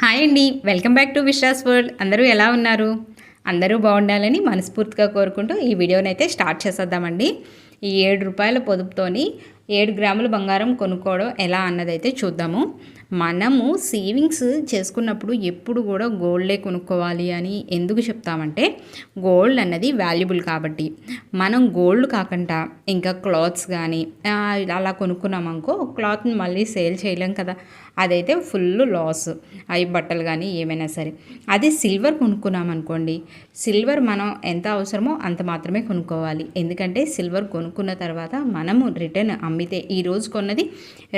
Hi అండి. Welcome back to Vishwas world. అందరూ ఎలా ఉన్నారు? అందరూ బాగుండాలని మనస్ఫూర్తిగా కోరుకుంటూ ఈ వీడియోని అయితే స్టార్ట్ చేసేద్దామండి. ఈ ఏడు రూపాయల పొదుపుతోని ఏడు గ్రాముల బంగారం కొనుక్కోవడం ఎలా అన్నదైతే చూద్దాము. మనము సేవింగ్స్ చేసుకున్నప్పుడు ఎప్పుడు కూడా గోల్డే కొనుక్కోవాలి అని ఎందుకు చెప్తామంటే గోల్డ్ అన్నది వాల్యుబుల్ కాబట్టి. మనం గోల్డ్ కాకుండా ఇంకా క్లాత్స్ కానీ అలా కొనుక్కున్నామనుకో క్లాత్ని మళ్ళీ సేల్ చేయలేం కదా. అదైతే ఫుల్ లాస్. అవి బట్టలు కానీ ఏమైనా సరే. అదే సిల్వర్ కొనుక్కున్నామనుకోండి సిల్వర్ మనం ఎంత అవసరమో అంత మాత్రమే కొనుక్కోవాలి. ఎందుకంటే సిల్వర్ కొనుక్కున్న తర్వాత మనము రిటర్న్ అమ్మితే ఈరోజు కొన్నది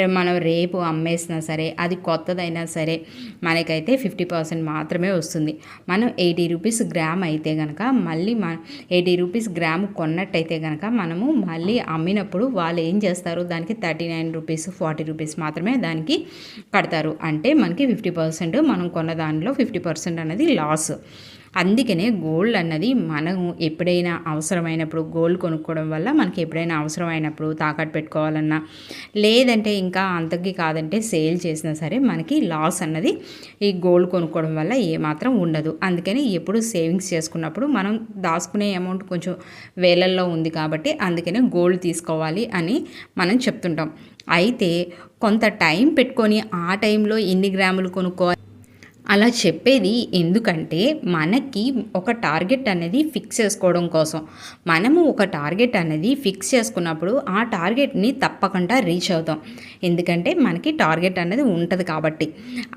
మనం రేపు అమ్మేసినా సరే అది కొత్తదైనా సరే మనకైతే ఫిఫ్టీ పర్సెంట్ మాత్రమే వస్తుంది. మనం ఎయిటీ రూపీస్ గ్రామ్ అయితే కనుక మళ్ళీ మన ఎయిటీ రూపీస్ గ్రామ్ కొన్నట్టయితే కనుక మనము మళ్ళీ అమ్మినప్పుడు వాళ్ళు ఏం చేస్తారు? దానికి thirty nine rupees forty rupees మాత్రమే దానికి కడతారు. అంటే మనకి ఫిఫ్టీ పర్సెంట్ మనం కొన్న దానిలో ఫిఫ్టీ పర్సెంట్ అనేది లాస్. అందుకనే గోల్డ్ అన్నది మనం ఎప్పుడైనా అవసరమైనప్పుడు గోల్డ్ కొనుక్కోవడం వల్ల మనకి ఎప్పుడైనా అవసరమైనప్పుడు తాకట్టు పెట్టుకోవాలన్నా లేదంటే ఇంకా అంతకి కాదంటే సేల్ చేసినా సరే మనకి లాస్ అన్నది ఈ గోల్డ్ కొనుక్కోవడం వల్ల ఏమాత్రం ఉండదు. అందుకని ఎప్పుడు సేవింగ్స్ చేసుకున్నప్పుడు మనం దాచుకునే అమౌంట్ కొంచెం వేలల్లో ఉంది కాబట్టి అందుకనే గోల్డ్ తీసుకోవాలి అని మనం చెప్తుంటాం. అయితే కొంత టైం పెట్టుకొని ఆ టైంలో ఎన్ని గ్రాములు కొనుక్కోవాలి అలా చెప్పేది ఎందుకంటే మనకి ఒక టార్గెట్ అనేది ఫిక్స్ చేసుకోవడం కోసం. మనము ఒక టార్గెట్ అనేది ఫిక్స్ చేసుకున్నప్పుడు ఆ టార్గెట్ని తప్పకుండా రీచ్ అవుతాం. ఎందుకంటే మనకి టార్గెట్ అనేది ఉంటుంది కాబట్టి.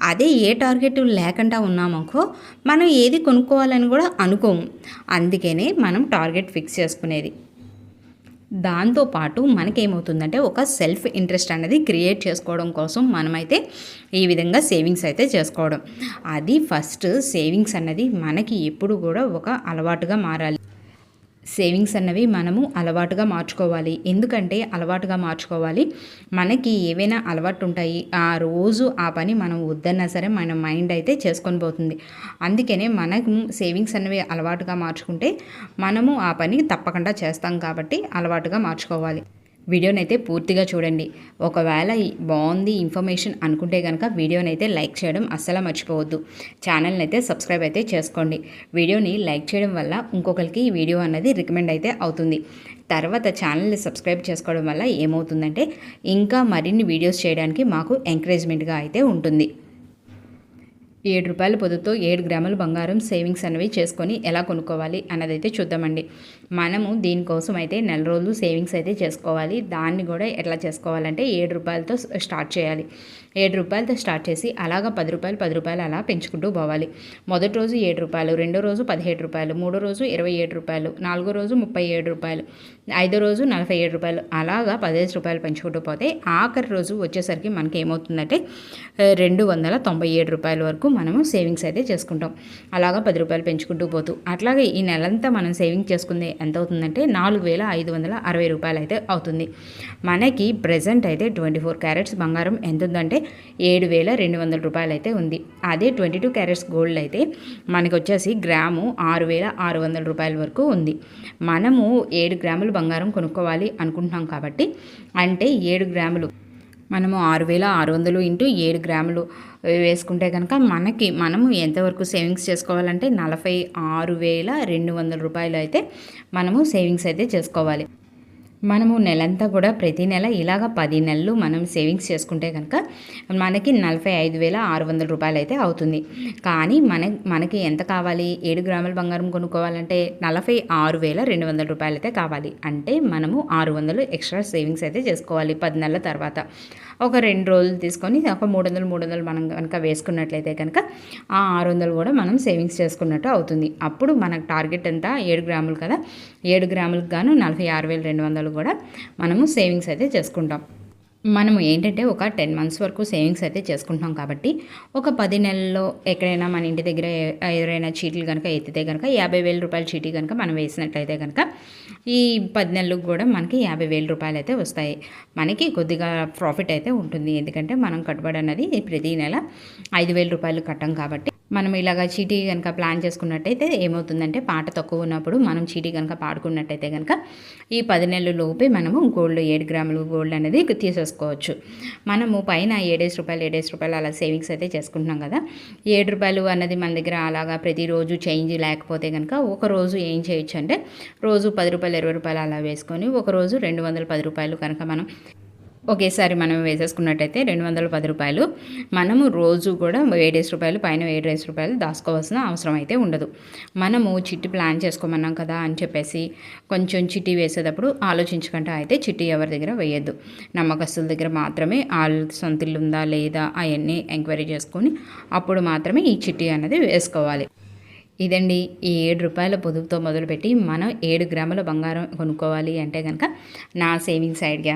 అదే ఏ టార్గెట్ లేకుండా ఉన్నామనుకో మనం ఏది కొనుక్కోవాలని కూడా అనుకోము. అందుకనే మనం టార్గెట్ ఫిక్స్ చేసుకునేది. దాంతోపాటు మనకేమవుతుందంటే ఒక సెల్ఫ్ ఇంట్రెస్ట్ అనేది క్రియేట్ చేసుకోవడం కోసం మనమైతే ఈ విధంగా సేవింగ్స్ అయితే చేసుకోవడం. అది ఫస్ట్ సేవింగ్స్ అన్నది మనకి ఎప్పుడు కూడా ఒక అలవాటుగా మారాలి. సేవింగ్స్ అన్నవి మనము అలవాటుగా మార్చుకోవాలి. ఎందుకంటే అలవాటుగా మార్చుకోవాలి. మనకి ఏవైనా అలవాటు ఉంటాయి ఆ రోజు ఆ పని మనం వద్దన్నా సరే మన మైండ్ అయితే చేసుకొని పోతుంది. అందుకనే మనకు సేవింగ్స్ అనేవి అలవాటుగా మార్చుకుంటే మనము ఆ పని తప్పకుండా చేస్తాం కాబట్టి అలవాటుగా మార్చుకోవాలి. వీడియోని అయితే పూర్తిగా చూడండి. ఒకవేళ బాగుంది ఇన్ఫర్మేషన్ అనుకుంటే కనుక వీడియోని అయితే లైక్ చేయడం అస్సలు మర్చిపోవద్దు. ఛానల్ని అయితే సబ్స్క్రైబ్ అయితే చేసుకోండి. వీడియోని లైక్ చేయడం వల్ల ఇంకొకరికి ఈ వీడియో అన్నది రికమెండ్ అయితే అవుతుంది. తర్వాత ఛానల్ని సబ్స్క్రైబ్ చేసుకోవడం వల్ల ఏమవుతుందంటే ఇంకా మరిన్ని వీడియోస్ చేయడానికి మాకు ఎంకరేజ్మెంట్గా అయితే ఉంటుంది. ఏడు రూపాయల పొదుతో ఏడు గ్రాముల బంగారం సేవింగ్స్ అనేవి చేసుకొని ఎలా కొనుక్కోవాలి అన్నదైతే చూద్దామండి. మనము దీనికోసం అయితే నెల రోజులు సేవింగ్స్ అయితే చేసుకోవాలి. దాన్ని కూడా ఎట్లా చేసుకోవాలంటే ఏడు రూపాయలతో స్టార్ట్ చేయాలి. ఏడు రూపాయలతో స్టార్ట్ చేసి అలాగా పది రూపాయలు పది రూపాయలు అలా పెంచుకుంటూ పోవాలి. మొదటి రోజు ఏడు రూపాయలు రెండో రోజు పదిహేడు రూపాయలు మూడో రోజు ఇరవై ఏడు రూపాయలు నాలుగో రోజు ముప్పై ఏడు రూపాయలు ఐదో రోజు నలభై ఏడు రూపాయలు అలాగా పదిహేను రూపాయలు పెంచుకుంటూ పోతే ఆఖరి రోజు వచ్చేసరికి మనకి ఏమవుతుందంటే రెండు వందల తొంభై ఏడు రూపాయల వరకు మనము సేవింగ్స్ అయితే చేసుకుంటాం. అలాగా పది రూపాయలు పెంచుకుంటూ పోతూ. అట్లాగే ఈ నెలంతా మనం సేవింగ్ చేసుకుంది ఎంత అవుతుందంటే నాలుగు వేల ఐదు వందల అరవై రూపాయలు అయితే అవుతుంది. మనకి ప్రజెంట్ అయితే ట్వంటీ ఫోర్ క్యారెట్స్ బంగారం ఎంత ఉందంటే ఏడు వేల రెండు వందల రూపాయలు అయితే ఉంది. అదే ట్వంటీ టూ క్యారెట్స్ గోల్డ్ అయితే మనకు వచ్చేసి గ్రాము ఆరు వేల ఆరు వందల రూపాయల వరకు ఉంది. మనము ఏడు గ్రాములు బంగారం కొనుక్కోవాలి అనుకుంటున్నాం కాబట్టి అంటే ఏడు గ్రాములు మనము ఆరు వేల ఆరు వందలు ఇంటూ ఏడు గ్రాములు వేసుకుంటే కనుక మనకి మనము ఎంతవరకు సేవింగ్స్ చేసుకోవాలంటే నలభై ఆరు వేల రెండు వందల రూపాయలు అయితే మనము సేవింగ్స్ అయితే చేసుకోవాలి. మనము నెలంతా కూడా ప్రతి నెల ఇలాగ పది నెలలు మనం సేవింగ్స్ చేసుకుంటే కనుక మనకి నలభై ఐదు వేల ఆరు వందల రూపాయలు అయితే అవుతుంది. కానీ మన మనకి ఎంత కావాలి? ఏడు గ్రాముల బంగారం కొనుక్కోవాలంటే నలభై ఆరు వేల రెండు వందల రూపాయలు అయితే కావాలి. అంటే మనము ఆరు వందలు ఎక్స్ట్రా సేవింగ్స్ అయితే చేసుకోవాలి పది నెలల తర్వాత. ఒక రెండు రోజులు తీసుకొని ఒక మూడు వందలు మూడు వందలు మనం కనుక వేసుకున్నట్లయితే కనుక ఆ ఆరు వందలు కూడా మనం సేవింగ్స్ చేసుకున్నట్టు అవుతుంది. అప్పుడు మనకు టార్గెట్ ఎంత? ఏడు గ్రాములు కదా. ఏడు గ్రాములకు గాను నలభై ఆరు వేల రెండు వందలు కూడా మనము సేవింగ్స్ అయితే చేసుకుంటాం. మనము ఏంటంటే ఒక టెన్ మంత్స్ వరకు సేవింగ్స్ అయితే చేసుకుంటాం కాబట్టి ఒక పది నెలల్లో ఎక్కడైనా మన ఇంటి దగ్గర ఎవరైనా చీటీలు కనుక ఎత్తితే కనుక యాభై వేల రూపాయల చీటీ కనుక మనం వేసినట్లయితే కనుక ఈ పది నెలలకు కూడా మనకి యాభై వేల రూపాయలు అయితే వస్తాయి. మనకి కొద్దిగా ప్రాఫిట్ అయితే ఉంటుంది. ఎందుకంటే మనం కట్టుబడి అన్నది ప్రతి నెల ఐదు వేల రూపాయలు కట్టం కాబట్టి మనం ఇలాగ చీటీ కనుక ప్లాన్ చేసుకున్నట్టయితే ఏమవుతుందంటే పాట తక్కువ ఉన్నప్పుడు మనం చీటీ కనుక పాడుకున్నట్టయితే కనుక ఈ పది నెలల లోపే మనము గోల్డ్ ఏడు గ్రాములు గోల్డ్ అనేది తీసేసుకోవచ్చు. మనము పైన ఏడేసి రూపాయలు ఏడేసి రూపాయలు అలా సేవింగ్స్ అయితే చేసుకుంటున్నాం కదా. ఏడు రూపాయలు అన్నది మన దగ్గర అలాగా ప్రతిరోజు చేంజ్ లేకపోతే కనుక ఒక రోజు ఏం చేయొచ్చు అంటే రోజు పది రూపాయలు ఇరవై రూపాయలు అలా వేసుకొని ఒక రోజు రెండు వందల పది రూపాయలు కనుక మనం ఒకేసారి మనం వేసేసుకున్నట్టయితే రెండు వందల పది రూపాయలు. మనము రోజు కూడా ఏడేసి రూపాయలు పైన ఏడేసి రూపాయలు దాచుకోవాల్సిన అవసరం అయితే ఉండదు. మనము చిట్టి ప్లాన్ చేసుకోమన్నాం కదా అని చెప్పేసి కొంచెం చిట్టి వేసేటప్పుడు ఆలోచించకుండా అయితే చిట్టి ఎవరి దగ్గర వేయద్దు. నమ్మకస్తుల దగ్గర మాత్రమే వాళ్ళ సొంత ఇల్లు ఉందా లేదా అవన్నీ ఎంక్వైరీ చేసుకొని అప్పుడు మాత్రమే ఈ చిట్టి అనేది వేసుకోవాలి. ఇదండి ఈ ఏడు రూపాయల పొదుపుతో మొదలుపెట్టి మనం ఏడు గ్రాముల బంగారం కొనుక్కోవాలి అంటే కనుక నా సేవింగ్స్ ఐడియా.